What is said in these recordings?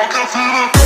I can feel it.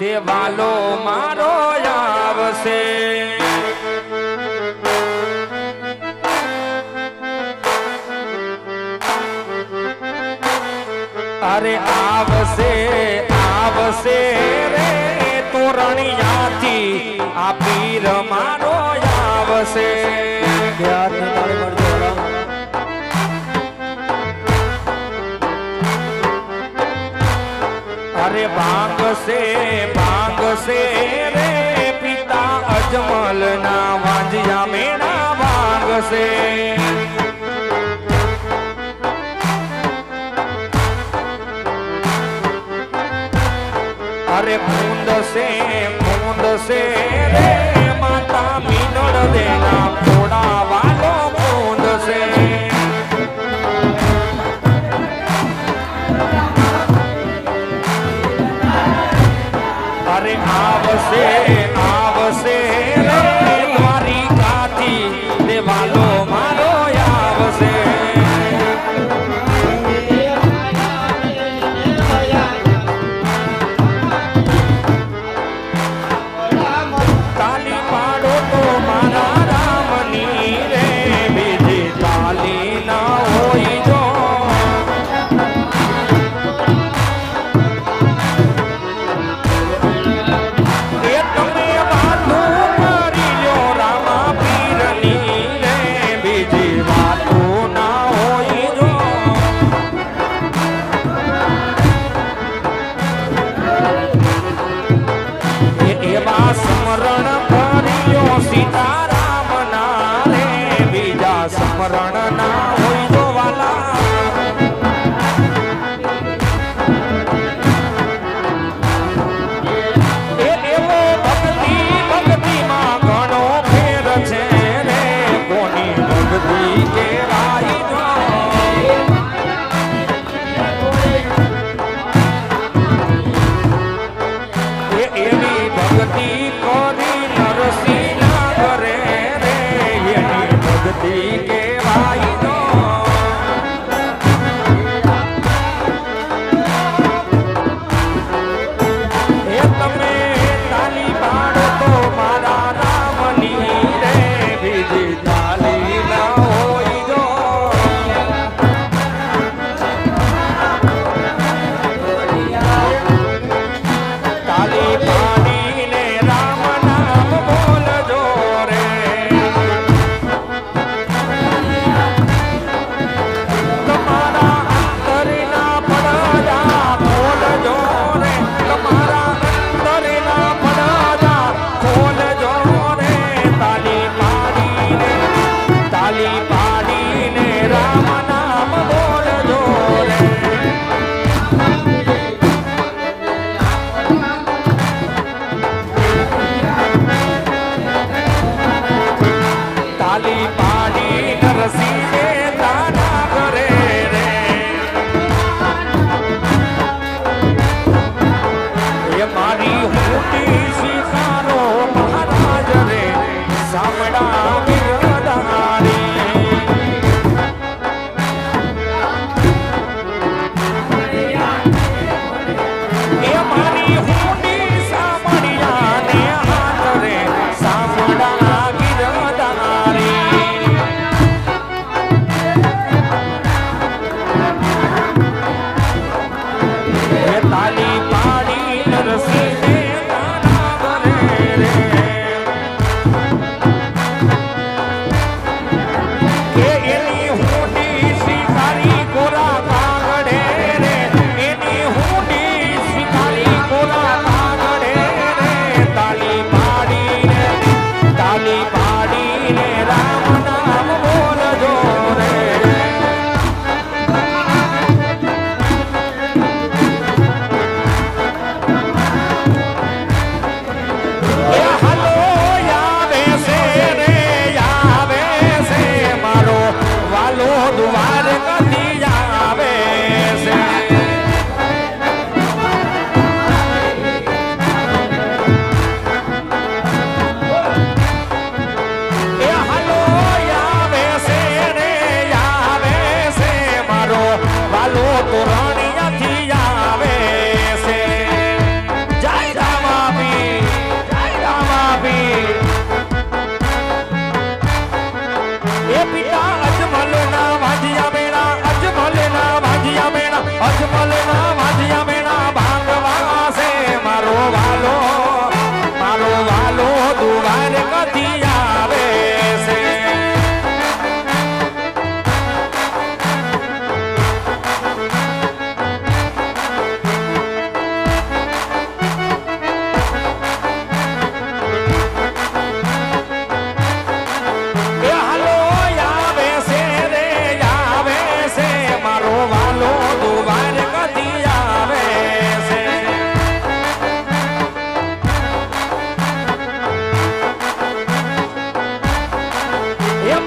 તે વાલો મારો આવશે. અરે આવશે આવશે રે તોરણિયાથી આ પીર મારો આવશે. ધ્યાન અરે ભાગશે ભાગશે રે પિતા અજમલ ના વાંજિયા મેળા ભાગશે. અરે મૂંદશે મૂંદશે você.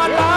my life.